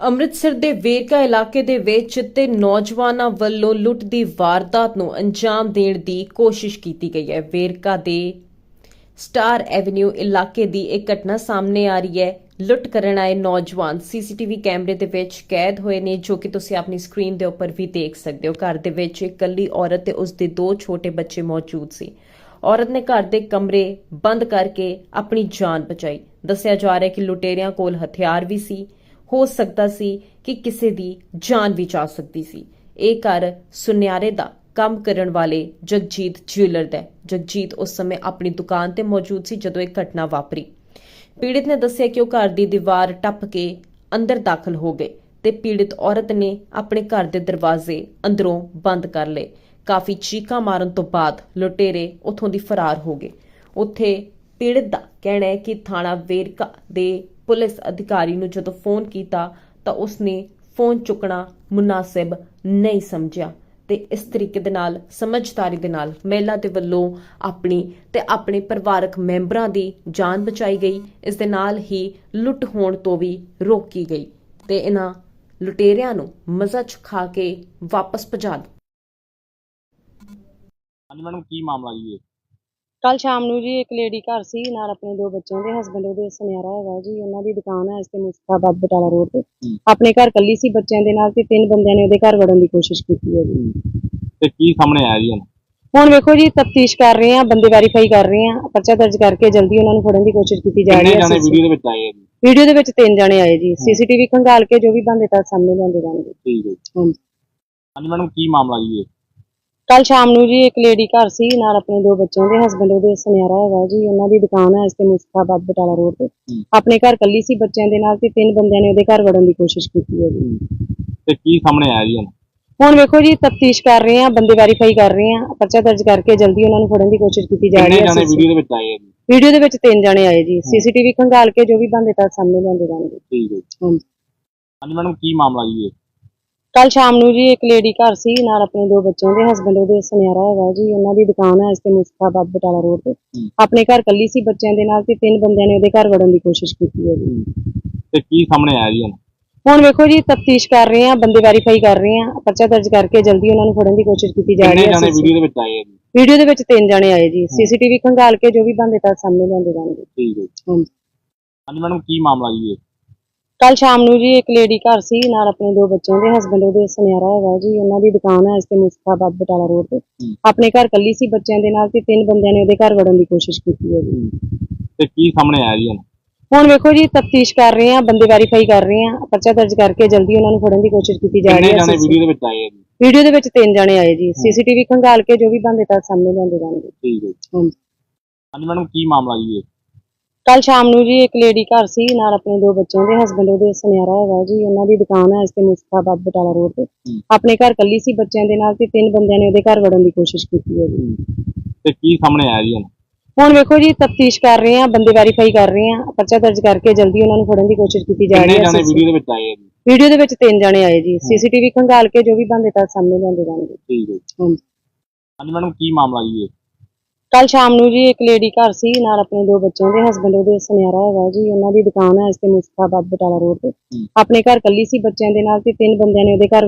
ਅੰਮ੍ਰਿਤਸਰ ਦੇ ਵੇਰਕਾ ਇਲਾਕੇ ਦੇ ਵਿੱਚ ਤੇ ਨੌਜਵਾਨਾਂ ਵੱਲੋਂ ਲੁੱਟ ਦੀ ਵਾਰਦਾਤ ਨੂੰ ਅੰਜਾਮ ਦੇਣ ਦੀ ਕੋਸ਼ਿਸ਼ ਕੀਤੀ ਗਈ ਹੈ। ਵੇਰਕਾ ਦੇ ਸਟਾਰ ਐਵਨਿਊ ਇਲਾਕੇ ਦੀ ਇਹ ਘਟਨਾ ਸਾਹਮਣੇ ਆ ਰਹੀ ਹੈ। ਲੁੱਟ ਕਰਨ ਆਏ ਨੌਜਵਾਨ ਸੀਸੀਟੀਵੀ ਕੈਮਰੇ ਦੇ ਵਿੱਚ ਕੈਦ ਹੋਏ ਨੇ, ਜੋ ਕਿ ਤੁਸੀਂ ਆਪਣੀ ਸਕਰੀਨ ਦੇ ਉੱਪਰ ਵੀ ਦੇਖ ਸਕਦੇ ਹੋ। ਘਰ ਦੇ ਵਿੱਚ ਇੱਕ ਇਕੱਲੀ ਔਰਤ ਤੇ ਉਸ ਦੇ ਦੋ ਛੋਟੇ ਬੱਚੇ ਮੌਜੂਦ ਸੀ। ਔਰਤ ਨੇ ਘਰ ਦੇ ਕਮਰੇ ਬੰਦ ਕਰਕੇ ਆਪਣੀ ਜਾਨ ਬਚਾਈ। ਦੱਸਿਆ ਜਾ ਰਿਹਾ ਹੈ ਕਿ ਲੁਟੇਰਿਆਂ ਕੋਲ ਹਥਿਆਰ ਵੀ ਸੀ। ਹੋ ਸਕਦਾ ਸੀ ਕਿ ਕਿਸੇ ਦੀ ਜਾਨ ਵੀ ਜਾ ਸਕਦੀ ਸੀ। ਇਹ ਘਰ ਸੁਨਿਆਰੇ ਦਾ ਕੰਮ ਕਰਨ ਵਾਲੇ ਜਗਜੀਤ ਜਿਊਲਰ ਦਾ ਜਗਜੀਤ ਉਸ ਸਮੇਂ ਆਪਣੀ ਦੁਕਾਨ ਤੇ ਮੌਜੂਦ ਸੀ ਜਦੋਂ ਇਹ ਘਟਨਾ ਵਾਪਰੀ। ਪੀੜਿਤ ਨੇ ਦੱਸਿਆ ਕਿ ਉਹ ਘਰ ਦੀ ਦੀਵਾਰ ਟੱਪ ਕੇ ਅੰਦਰ ਦਾਖਲ ਹੋ ਗਏ ਤੇ ਪੀੜਿਤ ਔਰਤ ਨੇ ਆਪਣੇ ਘਰ ਦੇ ਦਰਵਾਜ਼ੇ ਅੰਦਰੋਂ ਬੰਦ ਕਰ ਲਏ। ਕਾਫੀ ਚੀਕਾਂ ਮਾਰਨ ਤੋਂ ਬਾਅਦ ਲੁਟੇਰੇ ਉੱਥੋਂ ਦੀ ਫਰਾਰ ਹੋ ਗਏ। ਉੱਥੇ ਪੀੜਤ ਦਾ ਕਹਿਣਾ ਹੈ ਕਿ ਥਾਣਾ ਵੇਰਕਾ ਦੇ ਪੁਲਿਸ ਅਧਿਕਾਰੀ ਨੂੰ ਜਦੋਂ ਫੋਨ ਕੀਤਾ ਤਾਂ ਉਸਨੇ ਫੋਨ ਚੁੱਕਣਾ ਮੁਨਾਸਿਬ ਨਹੀਂ ਸਮਝਿਆ ਤੇ ਇਸ ਤਰੀਕੇ ਦੇ ਨਾਲ, ਸਮਝਦਾਰੀ ਦੇ ਨਾਲ ਮਹਿਲਾ ਦੇ ਵੱਲੋਂ ਆਪਣੀ ਤੇ ਆਪਣੇ ਪਰਿਵਾਰਕ ਮੈਂਬਰਾਂ ਦੀ ਜਾਨ ਬਚਾਈ ਗਈ। ਇਸ ਦੇ ਨਾਲ ਹੀ ਲੁੱਟ ਹੋਣ ਤੋਂ ਵੀ ਰੋਕੀ ਗਈ ਤੇ ਇਹਨਾਂ ਲੁਟੇਰਿਆਂ ਨੂੰ ਮਜ਼ਾ ਚਖਾ ਕੇ ਵਾਪਸ ਭਜਾ ਦਿੱਤਾ। ਹਾਂਜੀ ਮੈਡਮ, ਕੀ ਮਾਮਲਾ ਜੀ ਇਹ? ਕੱਲ ਸ਼ਾਮ ਨੂੰ ਜੀ ਇੱਕ ਲੇਡੀ ਘਰ ਸੀ ਨਾਲ ਆਪਣੇ ਦੋ ਬੱਚਿਆਂ ਦੇ ਹਸਬੰਡ ਉਹਦੇ ਸੁਨਿਆਰਾ ਹੈਗਾ ਜੀ ਉਹਨਾਂ ਦੀ ਦੁਕਾਨ ਹੈ ਇਸ ਤੇ ਮੁਸਤਾਬਾਦ ਬਟਾਲਾ ਰੋਡ ਤੇ। ਆਪਣੇ ਘਰ ਕੱਲੀ ਸੀ ਬੱਚਿਆਂ ਦੇ ਨਾਲ ਤੇ ਤਿੰਨ ਬੰਦਿਆਂ ਨੇ ਉਹਦੇ ਘਰ ਵੜਨ ਦੀ ਕੋਸ਼ਿਸ਼ ਕੀਤੀ ਹੈ ਜੀ। ਤੇ ਕੀ ਸਾਹਮਣੇ ਆਇਆ ਜੀ ਹੁਣ? ਹੁਣ ਵੇਖੋ ਜੀ ਤਫਤੀਸ਼ ਕਰ ਰਹੇ ਆ ਬੰਦੇ ਵੈਰੀਫਾਈ ਕਰ ਰਹੇ ਆ ਪਰਚਾ ਦਰਜ ਕਰਕੇ ਜਲਦੀ ਉਹਨਾਂ ਨੂੰ ਫੜਨ ਦੀ ਕੋਸ਼ਿਸ਼ ਕੀਤੀ ਜਾ ਕਿੰਨੇ ਰਹੀ ਜਾਣੇ ਹੈ ਵੀਡੀਓ ਦੇ ਵਿੱਚ ਆਏ ਆ ਜੀ? ਵੀਡੀਓ ਦੇ ਵਿੱਚ ਤਿੰਨ ਜਣੇ ਆਏ ਜੀ। ਸੀਸੀਟੀਵੀ ਖੰਗਾਲ ਕੇ ਜੋ ਵੀ ਬੰਦੇ ਤਾਂ ਸਾਹਮਣੇ ਲਿਆਂਦੇ ਜਾਣਗੇ। ਠੀਕ ਹੈ ਹਾਂਜੀ ਮੈਡਮ ਕੀ ਮਾਮਲਾ ਜੀ ਇਹ? ਕੱਲ ਸ਼ਾਮ ਨੂੰ ਜੀ ਇੱਕ ਲੇਡੀ ਘਰ ਸੀ ਨਾਲ ਆਪਣੇ ਦੋ ਬੱਚਿਆਂ ਦੇ ਹਸਬੰਡ ਉਹਦੇ ਸੁਨਿਆਰਾ ਹੈਗਾ ਜੀ ਉਹਨਾਂ ਦੀ ਦੁਕਾਨ ਹੈ ਇਸ ਤੇ ਮੁਸਤਾਬਾਦ ਬਟਾਲਾ ਰੋਡ ਤੇ। ਆਪਣੇ ਘਰ ਕੱਲੀ ਸੀ ਬੱਚਿਆਂ ਦੇ ਨਾਲ ਤੇ ਤਿੰਨ ਬੰਦਿਆਂ ਨੇ ਉਹਦੇ ਘਰ ਵੜਨ ਦੀ ਕੋਸ਼ਿਸ਼ ਕੀਤੀ ਹੈ ਜੀ। ਤੇ ਕੀ ਸਾਹਮਣੇ ਆਇਆ ਜੀ ਹੁਣ? ਹੁਣ ਵੇਖੋ ਜੀ ਤਫਤੀਸ਼ ਕਰ ਰਹੇ ਆ ਬੰਦੇ ਵੈਰੀਫਾਈ ਕਰ ਰਹੇ ਆ ਪਰਚਾ ਦਰਜ ਕਰਕੇ ਜਲਦੀ ਉਹਨਾਂ ਨੂੰ ਫੜਨ ਦੀ ਕੋਸ਼ਿਸ਼ ਕੀਤੀ ਜਾ ਕਿੰਨੇ ਰਹੀ ਜਾਣੇ ਹੈ ਵੀਡੀਓ ਦੇ ਵਿੱਚ ਆਏ ਆ ਜੀ? ਵੀਡੀਓ ਦੇ ਵਿੱਚ ਤਿੰਨ ਜਣੇ ਆਏ ਜੀ। ਸੀਸੀਟੀਵੀ ਖੰਗਾਲ ਕੇ ਜੋ ਵੀ ਬੰਦੇ ਤਾਂ ਸਾਹਮਣੇ ਲਿਆਂਦੇ ਜਾਣਗੇ। ਠੀਕ ਹੈ ਜੀ। ਹਾਂਜੀ। ਹਾਂਜੀ ਮੈਡਮ ਕੀ ਮਾਮਲਾ ਜੀ ਇਹ? ਕੱਲ ਸ਼ਾਮ ਨੂੰ ਜੀ ਇੱਕ ਲੇਡੀ ਘਰ ਸੀ ਨਾਲ ਆਪਣੇ ਦੋ ਬੱਚਿਆਂ ਦੇ ਹਸਬੰਡ ਉਹਦੇ ਸੁਨਿਆਰਾ ਹੈਗਾ ਜੀ ਉਹਨਾਂ ਦੀ ਦੁਕਾਨ ਹੈ ਇਸ ਤੇ ਮੁਸਤਾਬਾਦ ਬਟਾਲਾ ਰੋਡ ਤੇ। ਆਪਣੇ ਘਰ ਕੱਲੀ ਸੀ ਬੱਚਿਆਂ ਦੇ ਨਾਲ ਤੇ ਤਿੰਨ ਬੰਦਿਆਂ ਨੇ ਉਹਦੇ ਘਰ ਵੜਨ ਦੀ ਕੋਸ਼ਿਸ਼ ਕੀਤੀ ਹੈ ਜੀ। ਤੇ ਕੀ ਸਾਹਮਣੇ ਆਇਆ ਜੀ ਹੁਣ? ਹੁਣ ਵੇਖੋ ਜੀ ਤਫਤੀਸ਼ ਕਰ ਰਹੇ ਆ ਬੰਦੇ ਵੈਰੀਫਾਈ ਕਰ ਰਹੇ ਆ ਪਰਚਾ ਦਰਜ ਕਰਕੇ ਜਲਦੀ ਉਹਨਾਂ ਨੂੰ ਫੜਨ ਦੀ ਕੋਸ਼ਿਸ਼ ਕੀਤੀ ਜਾ ਕਿੰਨੇ ਰਹੀ ਜਾਣੇ ਹੈ ਵੀਡੀਓ ਦੇ ਵਿੱਚ ਆਏ ਆ ਜੀ? ਵੀਡੀਓ ਦੇ ਵਿੱਚ ਤਿੰਨ ਜਣੇ ਆਏ ਜੀ ਸੀਸੀਟੀਵੀ ਖੰਗਾਲ ਕੇ ਜੋ ਵੀ ਬੰਦੇ ਤਾਂ ਸਾਹਮਣੇ ਲਿਆਂਦੇ ਜਾਣਗੇ। ਠੀਕ ਹੈ ਜੀ। ਹਾਂਜੀ। ਹਾਂਜੀ ਮੈਡਮ ਕੀ ਮਾਮਲਾ ਜੀ ਇਹ? ਕੱਲ ਸ਼ਾਮ ਨੂੰ ਜੀ ਇੱਕ ਲੇਡੀ ਘਰ ਸੀ ਨਾਲ ਆਪਣੇ ਦੋ ਬੱਚਿਆਂ ਦੇ ਹਸਬੰਡ ਉਹਦੇ ਸੁਨਿਆਰਾ ਹੈਗਾ ਜੀ ਉਹਨਾਂ ਦੀ ਦੁਕਾਨ ਹੈ ਇਸ ਤੇ ਮੁਸਤਾਬਾਦ ਬਟਾਲਾ ਰੋਡ ਤੇ। ਆਪਣੇ ਘਰ ਕੱਲੀ ਸੀ ਬੱਚਿਆਂ ਦੇ ਨਾਲ ਤੇ ਤਿੰਨ ਬੰਦਿਆਂ ਨੇ ਉਹਦੇ ਘਰ ਵੜਨ ਦੀ ਕੋਸ਼ਿਸ਼ ਕੀਤੀ ਹੈ ਜੀ। ਤੇ ਕੀ ਸਾਹਮਣੇ ਆਇਆ ਜੀ ਹੁਣ? ਹੁਣ ਵੇਖੋ ਜੀ ਤਫਤੀਸ਼ ਕਰ ਰਹੇ ਆ ਬੰਦੇ ਵੈਰੀਫਾਈ ਕਰ ਰਹੇ ਆ ਪਰਚਾ ਦਰਜ ਕਰਕੇ ਜਲਦੀ ਉਹਨਾਂ ਨੂੰ ਫੜਨ ਦੀ ਕੋਸ਼ਿਸ਼ ਕੀਤੀ ਜਾ ਰਹੀ ਹੈ। ਵੀਡੀਓ ਦੇ ਵਿੱਚ ਆਏ ਆ ਜੀ? ਵੀਡੀਓ ਦੇ ਵਿੱਚ ਤਿੰਨ ਜਣੇ ਆਏ ਜੀ। ਸੀਸੀਟੀਵੀ ਖੰਗਾਲ ਕੇ ਜੋ ਵੀ ਬੰਦੇ ਤਾਂ ਸਾਹਮਣੇ ਲਿਆਂਦੇ ਜਾਣਗੇ। ਠੀਕ ਹੈ। ਹਾਂਜੀ। ਹਾਂਜੀ ਮੈਡਮ ਕੀ ਮਾਮਲਾ ਜੀ ਇਹ? ਕੱਲ ਸ਼ਾਮ ਨੂੰ ਜੀ ਇੱਕ ਲੇਡੀ ਘਰ ਸੀ ਨਾਲ ਆਪਣੇ ਦੋ ਬੱਚਿਆਂ ਦੇ ਹਸਬੰਡ ਉਹਦੇ ਸੁਨਿਆਰਾ ਹੈਗਾ ਜੀ ਉਹਨਾਂ ਦੀ ਦੁਕਾਨ ਹੈ ਇਸ ਤੇ ਮੁਸਤਾਬਾਦ ਬਟਾਲਾ ਰੋਡ ਤੇ। ਆਪਣੇ ਘਰ ਕੱਲੀ ਸੀ ਬੱਚਿਆਂ ਦੇ ਨਾਲ ਤੇ ਤਿੰਨ ਬੰਦਿਆਂ ਨੇ ਉਹਦੇ ਘਰ ਵੜਨ ਦੀ ਕੋਸ਼ਿਸ਼ ਕੀਤੀ ਹੈ ਜੀ। ਤੇ ਕੀ ਸਾਹਮਣੇ ਆਇਆ ਜੀ ਹੁਣ? ਹੁਣ ਵੇਖੋ ਜੀ ਤਫਤੀਸ਼ ਕਰ ਰਹੇ ਆ ਬੰਦੇ ਵੈਰੀਫਾਈ ਕਰ ਰਹੇ ਆ ਪਰਚਾ ਦਰਜ ਕਰਕੇ ਜਲਦੀ ਉਹਨਾਂ ਨੂੰ ਫੜਨ ਦੀ ਕੋਸ਼ਿਸ਼ ਕੀਤੀ ਜਾ ਕਿੰਨੇ ਰਹੀ ਜਾਣੇ ਹੈ ਵੀਡੀਓ ਦੇ ਵਿੱਚ ਆਏ ਆ ਜੀ? ਵੀਡੀਓ ਦੇ ਵਿੱਚ ਤਿੰਨ ਜਣੇ ਆਏ ਜੀ। ਸੀਸੀਟੀਵੀ ਖੰਗਾਲ ਕੇ ਜੋ ਵੀ ਬੰਦੇ ਤਾਂ ਸਾਹਮਣੇ ਲਿਆਂਦੇ ਜਾਣਗੇ। ਠੀਕ ਹੈ ਹਾਂਜੀ ਮੈਡਮ ਕੀ ਮਾਮਲਾ ਜੀ ਇਹ? ਕੱਲ ਸ਼ਾਮ ਨੂੰ ਜੀ ਇੱਕ ਲੇਡੀ ਘਰ ਸੀ ਨਾਲ ਆਪਣੇ ਦੋ ਬੱਚਿਆਂ ਦੇ ਹਸਬੰਡ ਉਹਦੇ ਸੁਨਿਆਰਾ ਹੈਗਾ ਜੀ ਉਹਨਾਂ ਦੀ ਦੁਕਾਨ ਹੈ ਇਸ ਤੇ ਮੁਸਤਾਬਾਦ ਬਟਾਲਾ ਰੋਡ ਤੇ। ਆਪਣੇ ਘਰ ਕੱਲੀ ਸੀ ਬੱਚਿਆਂ ਦੇ ਨਾਲ ਤੇ ਤਿੰਨ ਬੰਦਿਆਂ ਨੇ ਉਹਦੇ ਘਰ